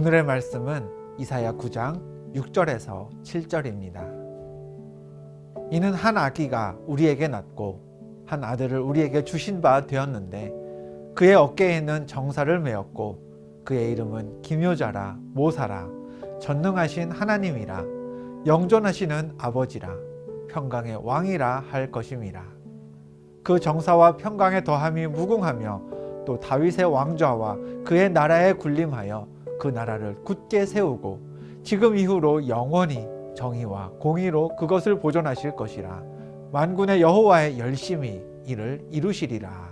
오늘의 말씀은 이사야 9장 6절에서 7절입니다. 이는 한 아기가 우리에게 낳고 한 아들을 우리에게 주신 바 되었는데 그의 어깨에는 정사를 메었고 그의 이름은 기묘자라 모사라 전능하신 하나님이라 영존하시는 아버지라 평강의 왕이라 할 것임이라. 그 정사와 평강의 더함이 무궁하며 또 다윗의 왕좌와 그의 나라에 군림하여 그 나라를 굳게 세우고 지금 이후로 영원히 정의와 공의로 그것을 보존하실 것이라 만군의 여호와의 열심히 이를 이루시리라.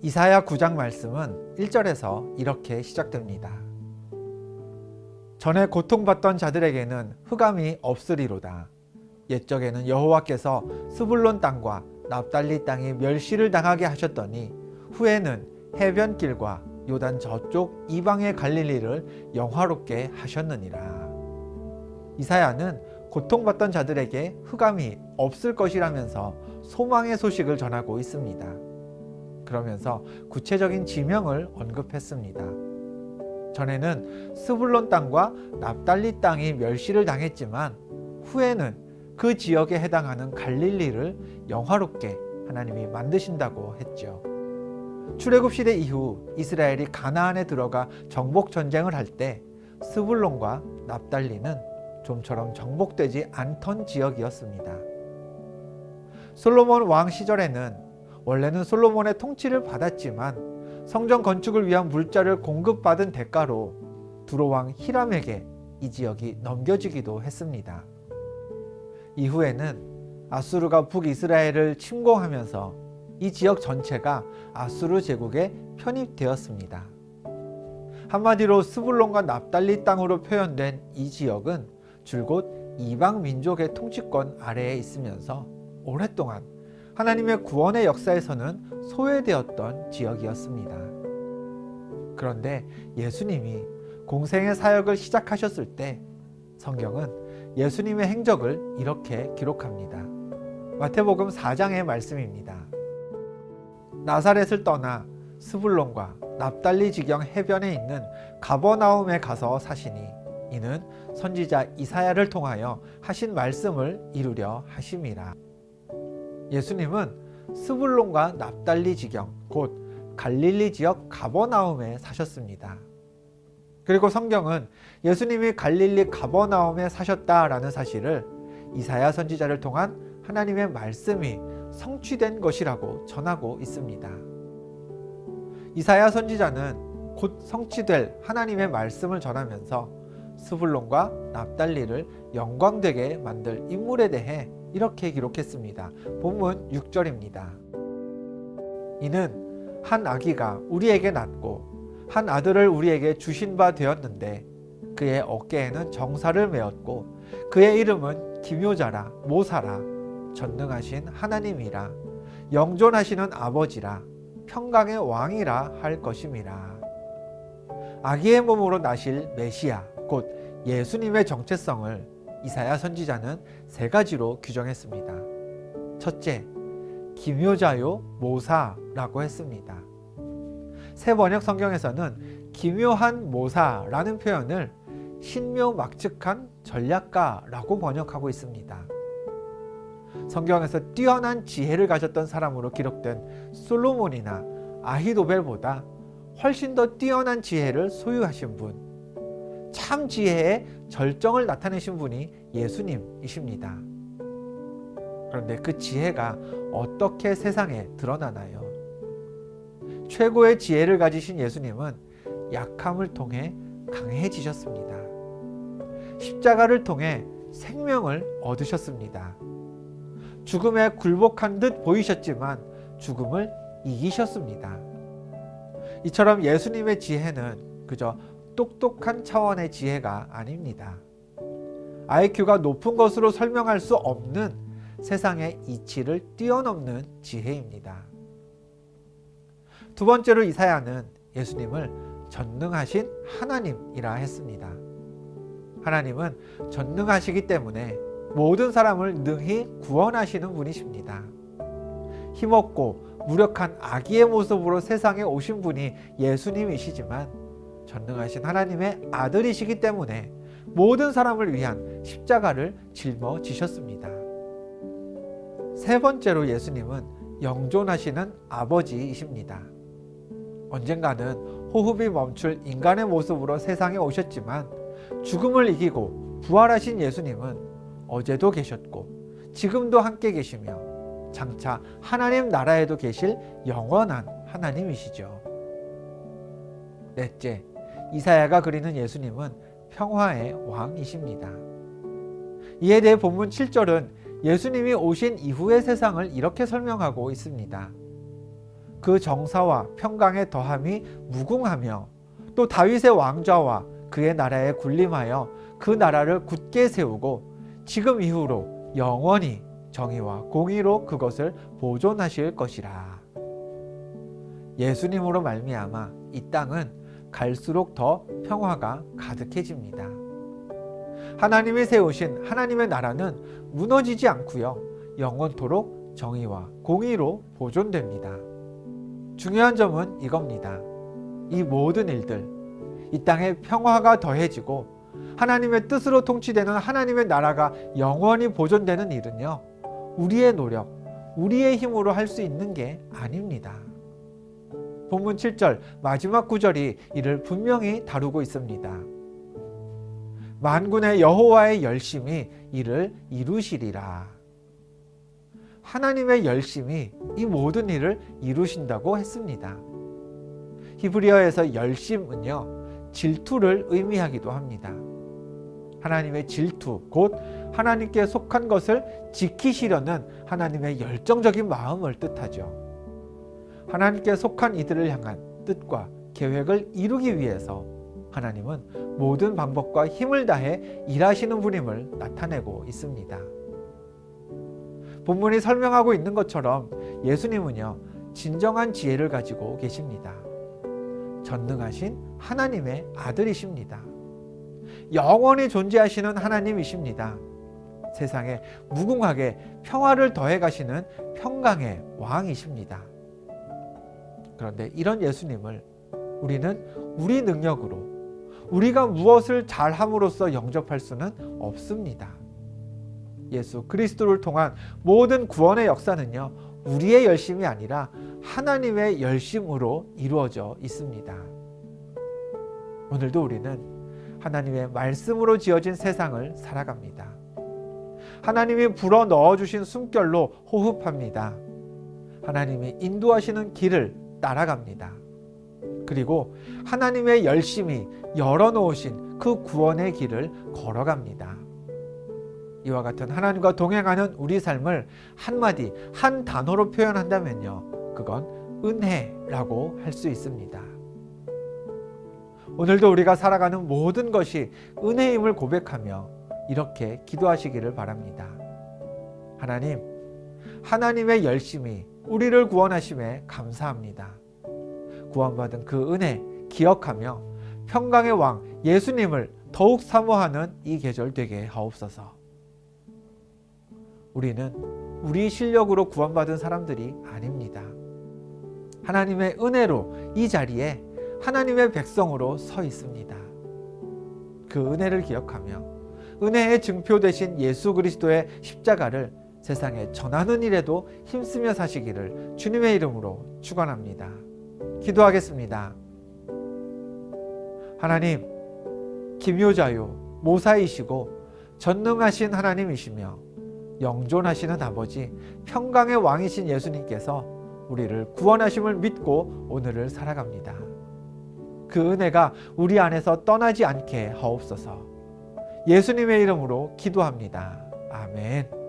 이사야 9장 말씀은 1절에서 이렇게 시작됩니다. 전에 고통받던 자들에게는 흑암이 없으리로다. 옛적에는 여호와께서 스불론 땅과 납달리 땅이 멸시를 당하게 하셨더니 후에는 해변길과 요단 저쪽 이방의 갈릴리를 영화롭게 하셨느니라. 이사야는 고통받던 자들에게 흑암이 없을 것이라면서 소망의 소식을 전하고 있습니다. 그러면서 구체적인 지명을 언급했습니다. 전에는 스불론 땅과 납달리 땅이 멸시를 당했지만 후에는 그 지역에 해당하는 갈릴리를 영화롭게 하나님이 만드신다고 했죠. 출애굽 시대 이후 이스라엘이 가나안에 들어가 정복 전쟁을 할 때 스불론과 납달리는 좀처럼 정복되지 않던 지역이었습니다. 솔로몬 왕 시절에는 원래는 솔로몬의 통치를 받았지만 성전 건축을 위한 물자를 공급받은 대가로 두로 왕 히람에게 이 지역이 넘겨지기도 했습니다. 이후에는 아수르가 북이스라엘을 침공하면서 이 지역 전체가 아수르 제국에 편입되었습니다. 한마디로 스불론과 납달리 땅으로 표현된 이 지역은 줄곧 이방 민족의 통치권 아래에 있으면서 오랫동안 하나님의 구원의 역사에서는 소외되었던 지역이었습니다. 그런데 예수님이 공생의 사역을 시작하셨을 때 성경은 예수님의 행적을 이렇게 기록합니다. 마태복음 4장의 말씀입니다. 나사렛을 떠나 스불론과 납달리 지경 해변에 있는 가버나움에 가서 사시니 이는 선지자 이사야를 통하여 하신 말씀을 이루려 하심이라. 예수님은 스불론과 납달리 지경 곧 갈릴리 지역 가버나움에 사셨습니다. 그리고 성경은 예수님이 갈릴리 가버나움에 사셨다라는 사실을 이사야 선지자를 통한 하나님의 말씀이 성취된 것이라고 전하고 있습니다. 이사야 선지자는 곧 성취될 하나님의 말씀을 전하면서 스불론과 납달리를 영광되게 만들 인물에 대해 이렇게 기록했습니다. 본문 6절입니다. 이는 한 아기가 우리에게 낳고 한 아들을 우리에게 주신 바 되었는데 그의 어깨에는 정사를 메었고 그의 이름은 기묘자라 모사라 전능하신 하나님이라 영존하시는 아버지라 평강의 왕이라 할 것임이라 아기의 몸으로 나실 메시아 곧 예수님의 정체성을 이사야 선지자는 세 가지로 규정했습니다. 첫째, 기묘자요 모사라고 했습니다. 새 번역 성경에서는 기묘한 모사라는 표현을 신묘막측한 전략가라고 번역하고 있습니다. 성경에서 뛰어난 지혜를 가졌던 사람으로 기록된 솔로몬이나 아히도벨보다 훨씬 더 뛰어난 지혜를 소유하신 분, 참 지혜의 절정을 나타내신 분이 예수님이십니다. 그런데 그 지혜가 어떻게 세상에 드러나나요? 최고의 지혜를 가지신 예수님은 약함을 통해 강해지셨습니다. 십자가를 통해 생명을 얻으셨습니다. 죽음에 굴복한 듯 보이셨지만 죽음을 이기셨습니다. 이처럼 예수님의 지혜는 그저 똑똑한 차원의 지혜가 아닙니다. IQ가 높은 것으로 설명할 수 없는 세상의 이치를 뛰어넘는 지혜입니다. 두 번째로 이사야는 예수님을 전능하신 하나님이라 했습니다. 하나님은 전능하시기 때문에 모든 사람을 능히 구원하시는 분이십니다. 힘없고 무력한 아기의 모습으로 세상에 오신 분이 예수님이시지만 전능하신 하나님의 아들이시기 때문에 모든 사람을 위한 십자가를 짊어지셨습니다. 세 번째로 예수님은 영존하시는 아버지이십니다. 언젠가는 호흡이 멈출 인간의 모습으로 세상에 오셨지만 죽음을 이기고 부활하신 예수님은 어제도 계셨고 지금도 함께 계시며 장차 하나님 나라에도 계실 영원한 하나님이시죠. 넷째, 이사야가 그리는 예수님은 평화의 왕이십니다. 이에 대해 본문 7절은 예수님이 오신 이후의 세상을 이렇게 설명하고 있습니다. 그 정사와 평강의 더함이 무궁하며 또 다윗의 왕좌와 그의 나라에 군림하여 그 나라를 굳게 세우고 지금 이후로 영원히 정의와 공의로 그것을 보존하실 것이라. 예수님으로 말미암아 이 땅은 갈수록 더 평화가 가득해집니다. 하나님이 세우신 하나님의 나라는 무너지지 않고요. 영원토록 정의와 공의로 보존됩니다. 중요한 점은 이겁니다. 이 모든 일들, 이 땅에 평화가 더해지고 하나님의 뜻으로 통치되는 하나님의 나라가 영원히 보존되는 일은요. 우리의 노력, 우리의 힘으로 할 수 있는 게 아닙니다. 본문 7절 마지막 구절이 이를 분명히 다루고 있습니다. 만군의 여호와의 열심이 이를 이루시리라. 하나님의 열심이 이 모든 일을 이루신다고 했습니다. 히브리어에서 열심은요, 질투를 의미하기도 합니다. 하나님의 질투, 곧 하나님께 속한 것을 지키시려는 하나님의 열정적인 마음을 뜻하죠. 하나님께 속한 이들을 향한 뜻과 계획을 이루기 위해서 하나님은 모든 방법과 힘을 다해 일하시는 분임을 나타내고 있습니다. 본문이 설명하고 있는 것처럼 예수님은요, 진정한 지혜를 가지고 계십니다. 전능하신 하나님의 아들이십니다. 영원히 존재하시는 하나님이십니다. 세상에 무궁하게 평화를 더해 가시는 평강의 왕이십니다. 그런데 이런 예수님을 우리는 우리 능력으로 우리가 무엇을 잘함으로써 영접할 수는 없습니다. 예수 그리스도를 통한 모든 구원의 역사는요, 우리의 열심이 아니라 하나님의 열심으로 이루어져 있습니다. 오늘도 우리는 하나님의 말씀으로 지어진 세상을 살아갑니다. 하나님이 불어 넣어주신 숨결로 호흡합니다. 하나님이 인도하시는 길을 따라갑니다. 그리고 하나님의 열심히 열어놓으신 그 구원의 길을 걸어갑니다. 이와 같은 하나님과 동행하는 우리 삶을 한마디, 한 단어로 표현한다면요. 그건 은혜라고 할 수 있습니다. 오늘도 우리가 살아가는 모든 것이 은혜임을 고백하며 이렇게 기도하시기를 바랍니다. 하나님, 하나님의 열심히 우리를 구원하심에 감사합니다. 구원받은 그 은혜 기억하며 평강의 왕 예수님을 더욱 사모하는 이 계절 되게 하옵소서. 우리는 우리 실력으로 구원받은 사람들이 아닙니다. 하나님의 은혜로 이 자리에 하나님의 백성으로 서 있습니다. 그 은혜를 기억하며 은혜의 증표 되신 예수 그리스도의 십자가를 세상에 전하는 일에도 힘쓰며 사시기를 주님의 이름으로 축원합니다. 기도하겠습니다. 하나님, 기묘자요 모사이시고 전능하신 하나님이시며 영존하시는 아버지 평강의 왕이신 예수님께서 우리를 구원하심을 믿고 오늘을 살아갑니다. 그 은혜가 우리 안에서 떠나지 않게 하옵소서. 예수님의 이름으로 기도합니다. 아멘.